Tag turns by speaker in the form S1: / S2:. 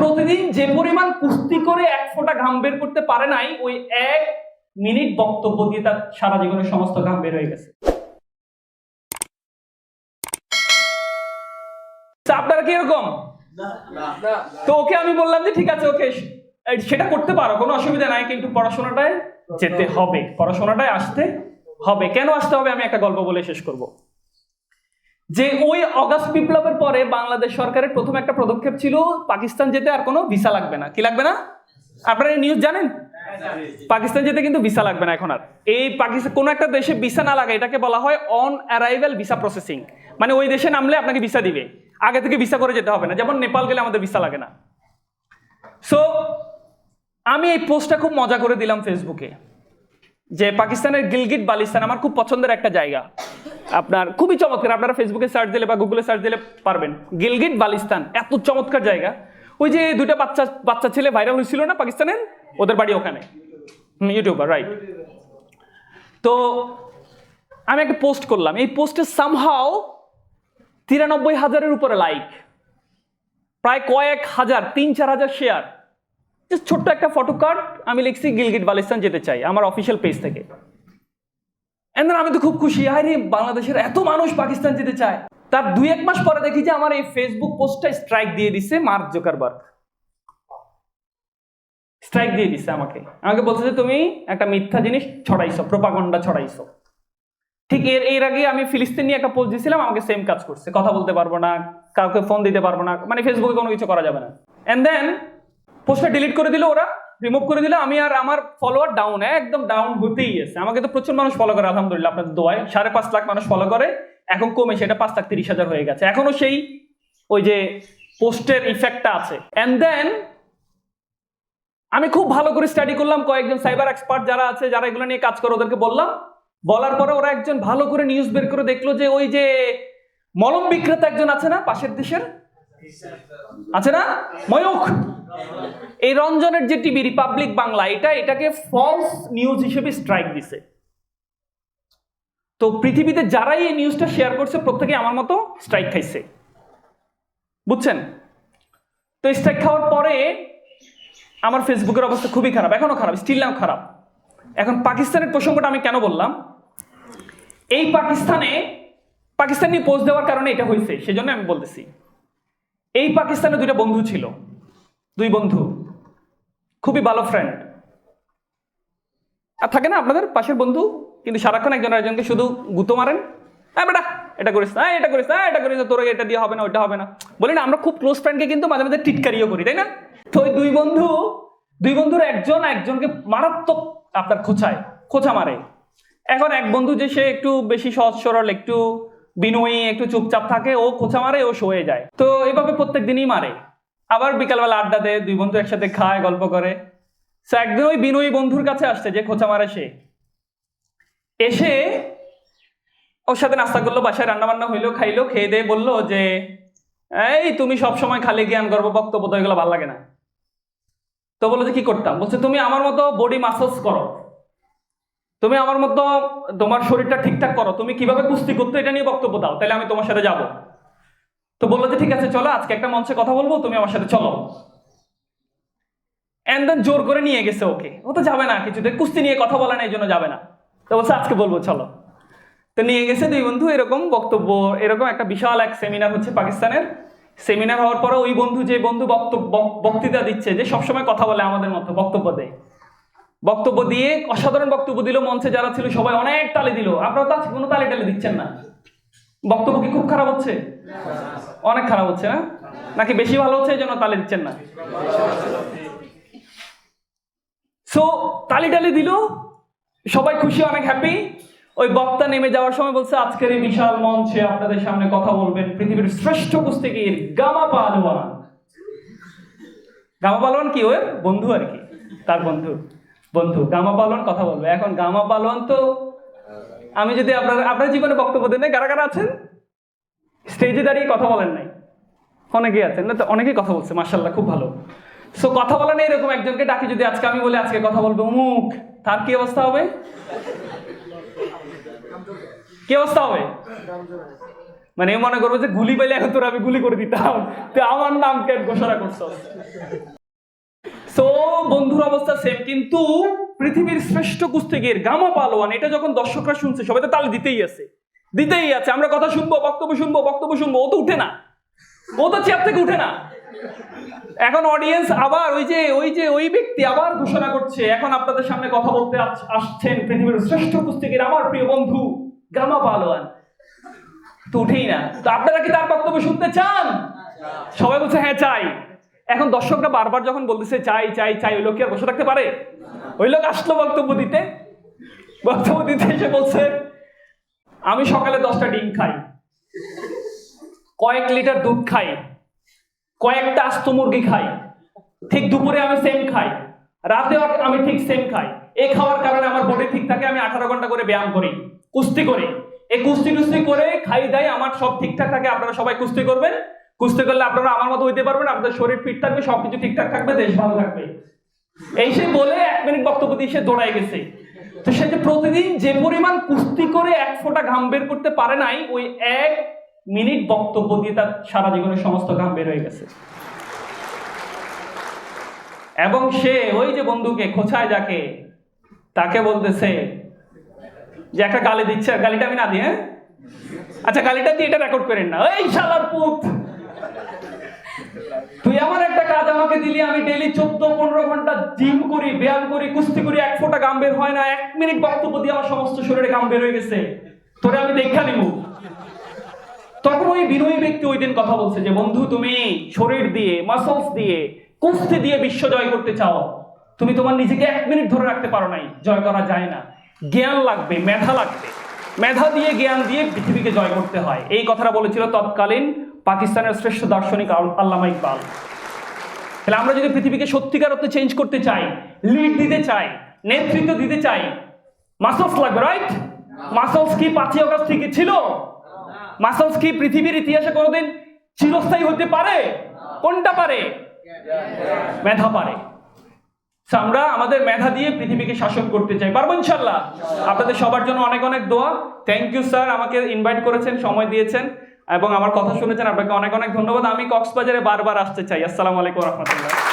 S1: প্রতিদিন যে পরিমাণ কুস্তি করে এক ফোঁটা ঘাম বের করতে পারে নাই ওই এক মিনিট বক্তব্য দিয়ে তার সারা জীবনের সমস্ত ঘাম বের হয়ে গেছে। তা আপনারা কি এরকম? তো ওকে আমি বললাম যে ঠিক আছে ওকে সেটা করতে পারো কোনো অসুবিধা নাই কিন্তু পড়াশোনাটায় যেতে হবে পড়াশোনাটায় আসতে হবে। কেন আসতে হবে? আমি একটা গল্প বলে শেষ করব। যে ওই অগাস্ট বিপ্লবের পরে বাংলাদেশ সরকারের প্রথম একটা পদক্ষেপ ছিল, পাকিস্তান যেতে আর কোনো ভিসা লাগবে না। কি লাগবে না? আপনারা নিউজ জানেন? পাকিস্তান যেতে কিন্তু ভিসা লাগবে না এখন আর। এই পাকিস্তান কোনো একটা দেশে ভিসা না লাগে, এটাকে বলা হয় অন অ্যারাইভেল ভিসা প্রসেসিং মানে ওই দেশে নামলে আপনাকে ভিসা দিবে। আগে থেকে ভিসা করে যেতে হবে না। যেমন নেপাল গেলে আমাদের ভিসা লাগে না। সো আমি এই পোস্টটা খুব মজা করে দিলাম ফেসবুকে যে পাকিস্তানের গিলগিট বালিস্তান আমার খুব পছন্দের একটা জায়গা। আপনার খুবই চমৎকার, আপনারা ফেসবুকে সার্চ দিলে বা গুগলে সার্চ দিলে পারবেন। গিলগিট বালিস্তান, এত চমৎকার জায়গা। ওই যে দুইটা বাচ্চা বাচ্চা ছেলে ভাইরাল হয়েছিল না পাকিস্তানের? ওদের বাড়ি ওখানে। ইউটিউবার রাইট তো আমি একটা পোস্ট করলাম। এই পোস্টে সামহাও তিরানব্বই হাজারের উপরে লাইক প্রায় কয়েক হাজার, তিন চার হাজার শেয়ার জাস্ট ছোট্ট একটা ফটো কার্ড আমি লিখছি গিলগিট বালিস্তান যেতে চাই, আমার অফিসিয়াল পেজ থেকে। Then আমি তো খুব খুশি, আরে বাংলাদেশের এত মানুষ পাকিস্তান যেতে চায়। তার দুই এক মাস পরে দেখি যে আমার এই ফেসবুক পোস্টটা স্ট্রাইক দিয়ে দিছে মার্ক জোকারবার্গ স্ট্রাইক দিয়ে দিছে আমাকে। আমাকে বলছে যে, তুমি একটা মিথ্যা জিনিস ছড়াইছো প্রপাগন্ডা ছড়াইছো। ঠিক এর এর আগে আমি ফিলিস্তিন নিয়ে একটা পোস্ট দিয়েছিলাম আমাকে সেম কাজ করছে। কথা বলতে পারব না, কাউকে ফোন দিতে পারব না মানে ফেসবুকে কোনো কিছু করা যাবে না। এন্ড দেন পোস্টটা ডিলিট করে দিল ওরা রিমুভ করে দিলে, আমি আর আমার ফলোয়ার ডাউন একদম ডাউন হতেই আছে আমাকে তো প্রচুর মানুষ ফলো করে, আলহামদুলিল্লাহ, আপনাদের দোয়ায়। সাড়ে পাঁচ লাখ মানুষ ফলো করে, এখন কমে, সেটা পাঁচ লাখ তিরিশ হাজার হয়ে গেছে। এখনও সেই ওই যে পোস্টের ইফেক্টটা আছে। অ্যান্ড দেন আমি খুব ভালো করে স্টাডি করলাম, কয়েকজন সাইবার এক্সপার্ট যারা আছে, যারা এগুলো নিয়ে কাজ করে, ওদেরকে বললাম। বলার পরে ওরা একজন ভালো করে নিউজ বের করে দেখল যে ওই যে মলম বিক্রেতা একজন আছে না, পাশের দেশের আছে না? ময়ূখ। এই রঞ্জনের যে টিভি রিপাবলিক বাংলা, এটা এটাকে ফলস নিউজ হিসেবে স্ট্রাইক দিছে। তো পৃথিবীতে যারাই এই নিউজটা শেয়ার করছে প্রত্যেকে আমার মতো স্ট্রাইক খাইছে। বুঝছেন? তো স্ট্রাইক খাওয়ার পরে আমার ফেসবুকের অবস্থা খুবই খারাপ, এখনও খারাপ স্টিল নাও খারাপ। এখন পাকিস্তানের প্রসঙ্গটা আমি কেন বললাম? এই পাকিস্তানে, পাকিস্তান পোস্ট দেওয়ার কারণে এটা হয়েছে সেজন্য আমি বলতেছি। এই পাকিস্তানে দুইটা বন্ধু ছিল। দুই বন্ধু। খুবই ভালো ফ্রেন্ড আর থাকে না, আপনাদের পাশের বন্ধু, কিন্তু সারাক্ষণ একজন আরেকজনকে শুধু গুতো মারেন। হ্যাঁ বেটা, এটা করিস না এটা করিস না এটা করিস তোর এটা দিয়ে হবে না, ওইটা হবে না। বলি না, আমরা খুব ক্লোজ ফ্রেন্ডকে কিন্তু মাঝে মাঝে টিটকারিও করি, তাই না? তো ওই দুই বন্ধু, দুই বন্ধুর একজন একজনকে মারাত্মক আপনার খোঁচায়, খোঁচা মারে। এখন এক বন্ধু যে সে একটু বেশি সহজ সরল, একটু বিনয়ী একটু চুপচাপ থাকে, ও খোঁচা মারে, ও সয়ে যায়। তো এভাবে প্রত্যেক দিনই মারে। আবার বিকালবেলা আড্ডা দেয় দুই বন্ধু একসাথে খায়, গল্প করে। সে একদিন ওই বিনয়ী বন্ধুর কাছে আসছে, যে খোঁচা মারে সে। এসে ওর সাথে নাস্তা করল, বাসায় রান্না বান্না হইল, খাইলো, খেয়ে দিয়ে বলল যে, এই, তুমি সব সময় খালি জ্ঞান, গর্ব, বক্তব্য, তো এগুলো ভালো লাগে না। তো বলল যে, কি করতাম? বলছে, তুমি আমার মতো বডি মাসাজ করো। তুমি আমার মতো তোমার শরীরটা ঠিকঠাক করো, তুমি কীভাবে কুস্তি করতে এটা নিয়ে বক্তব্য দাও, তাহলে আমি তোমার সাথে যাব। তো বলল যে, ঠিক আছে, চলো, আজকে একটা মঞ্চে কথা বলব, তুমি আমার সাথে চলো। দেন জোর করে নিয়ে গেছে ওকে। ও তো যাবে না কিছুতে, কুস্তি নিয়ে কথা বলে না, এই জন্য যাবে না। তো বলছে, আজকে বলব, চলো। তো নিয়ে গেছে দুই বন্ধু, এরকম বক্তব্য, এরকম একটা বিশাল এক সেমিনার হচ্ছে পাকিস্তানের। সেমিনার হওয়ার পরে ওই বন্ধু, যে বন্ধু বক্তব্য, বক্তৃতা দিচ্ছে, যে সবসময় কথা বলে আমাদের মতো, বক্তব্য দেয়। বক্তব্য দিয়ে অসাধারণ বক্তব্য দিল, মঞ্চে যারা ছিল সবাই অনেক তালে দিল। আপনারা তো কোনো তালে টালে দিচ্ছেন না। বক্তব্য কি খুব খারাপ হচ্ছে? অনেক খারাপ হচ্ছে না? নাকি বেশি ভালো হচ্ছে এই জন্য তালে দিচ্ছেন না? সো তালি টালি দিল, সবাই খুশি, অনেক হ্যাপি ওই বক্তা নেমে যাওয়ার সময় বলছে, আজকের এই বিশাল মঞ্চে আপনাদের সামনে কথা বলবেন পৃথিবীর শ্রেষ্ঠ কুস্তিগির গামা পালোয়ান। গামা পালোয়ান কি ওর? বন্ধু আর কি, তার বন্ধু। বন্ধু, গামা পালন কথা বলবে। এখন গামা পালোয়ান তো আমি যদি আপনার আপনার জীবনে বক্তব্য দেন কারা কারা আছেন? স্টেজে দাঁড়িয়ে কথা বলেন নাই। অনেকেই আছেন, না তো অনেকেই কথা বলছে মার্শাল্লাহ খুব ভালো। সো কথা বলেন এরকম একজনকে ডাকি যদি আজকে আমি বলি, আজকে কথা বলব। অমুক, তার কি অবস্থা হবে? কি অবস্থা হবে? মানে মনে করব যে, গুলি পাইলে এখন তোর আমি গুলি করে দিতাম। তো আমার নাম কেন ঘোষণা করছ বন্ধুর অবস্থা সেম কিন্তু পৃথিবীর শ্রেষ্ঠ কুস্তিগির গামা পালোয়ান, এটা যখন দর্শকরা শুনছে, সবাই তো তালে দিতেই আছে। দিতেই আছে, আমরা কথা শুনব, বক্তব্য শুনব বক্তব্য শুনব, ও তো উঠে না। ও তো চেয়ার থেকে উঠে না। এখন অডিয়েন্স আবার ওই যে ওই যে, ওই ব্যক্তি আবার ঘোষণা করছে, এখন আপনাদের সামনে কথা বলতে আসছেন পৃথিবীর শ্রেষ্ঠ কুস্তিগির আমার প্রিয় বন্ধু গামা পালোয়ান। তো উঠেই না। তো আপনারা কি তার বক্তব্য শুনতে চান? সবাই বলছে হ্যাঁ চাই। এখন দর্শকরা বারবার যখন বলতেছে, চাই চাই চাই, ওই লোক কি আর বসে থাকতে পারে? ওই লোক আসলো বক্তব্য দিতে। বক্তব্য দিতে এসে বলছে, আমি সকালে দশটা ডিম খাই, কয়েক লিটার দুধ খাই, কয়েকটা আস্ত মুরগি খাই, ঠিক দুপুরে আমি সেম খাই রাতেও আমি ঠিক সেম খাই। এ খাওয়ার কারণে আমার বডি ঠিক থাকে, আমি আঠারো ঘণ্টা করে ব্যায়াম করি, কুস্তি করি। এই কুস্তি টুস্তি করে খাই দাই, আমার সব ঠিকঠাক থাকে, আপনারা সবাই কুস্তি করবেন। কুস্তি করলে আপনারা আমার মতো হইতে পারবেন, আপনাদের শরীর ফিট থাকবে, সবকিছু ঠিকঠাক থাকবে, দেশ ভালো থাকবে। এই সে বলে এক মিনিট বক্তব্য দিয়ে সে দৌড়ায় গেছে। তো সে যে প্রতিদিন যে পরিমাণ কুস্তি করে এক ফোঁটা ঘাম বের করতে পারে নাই, ওই এক মিনিট বক্তব্য দিয়ে তার সারা জীবনের সমস্ত ঘাম বের হয়ে গেছে। এবং সে ওই যে বন্ধুকে, খোঁচায় যাকে, তাকে বলতেছে যে, একটা গালি দিচ্ছে, গালিটা আমি না দিই হ্যাঁ? আচ্ছা গালিটা দিয়ে এটা রেকর্ড করেন না। এই শালার পুত তুই আমার একটা কাজ আমাকে দিলি, আমি ডেইলি চোদ্দ, পনেরো ঘণ্টা জিম করি, ব্যায়াম করি, কুস্তি করি, এক ফোঁটা গাম বের হয় না, এক মিনিট বক্তব্য দিয়ে আমার সমস্ত শরীরে গাম বের হয়ে গেছে। তোরে আমি দেখা নিব। তখন ওই বিনয়ী ব্যক্তি ওই দিন কথা বলছে যে, বন্ধু, তুমি শরীর দিয়ে মাসলস দিয়ে, কুস্তি দিয়ে বিশ্ব জয় করতে চাও। তুমি তোমার নিজেকে এক মিনিট ধরে রাখতে পারো নাই। জয় করা যায় না। জ্ঞান লাগবে, মেধা লাগবে। মেধা দিয়ে জ্ঞান দিয়ে পৃথিবীকে জয় করতে হয়। এই কথাটা বলেছিল তৎকালীন পাকিস্তানের শ্রেষ্ঠ দার্শনিক আল্লামা ইকবাল। তাহলে আমরা যদি পৃথিবীকে সত্যিকার অর্থে চেঞ্জ করতে চাই লিড দিতে চাই, নেতৃত্ব দিতে চাই মাসলস লাগবে রাইট মাসলস কি পাঁচই অগস্ট থেকে ছিল? মাসলস কি পৃথিবীর ইতিহাসে কোনোদিন চিরস্থায়ী হতে পারে? কোনটা পারে? মেধা পারে। আমরা আমাদের মেধা দিয়ে পৃথিবীকে শাসন করতে চাই। পারব ইনশাল্লাহ আপনাদের সবার জন্য অনেক অনেক দোয়া। থ্যাংক ইউ স্যার আমাকে ইনভাইট করেছেন, সময় দিয়েছেন। এবং আমার কথা শুনেছেন, আপনাকে অনেক অনেক ধন্যবাদ। আমি কক্সবাজারে বারবার আসতে চাই। আসসালামু আলাইকুম রহমতুল্লাহ।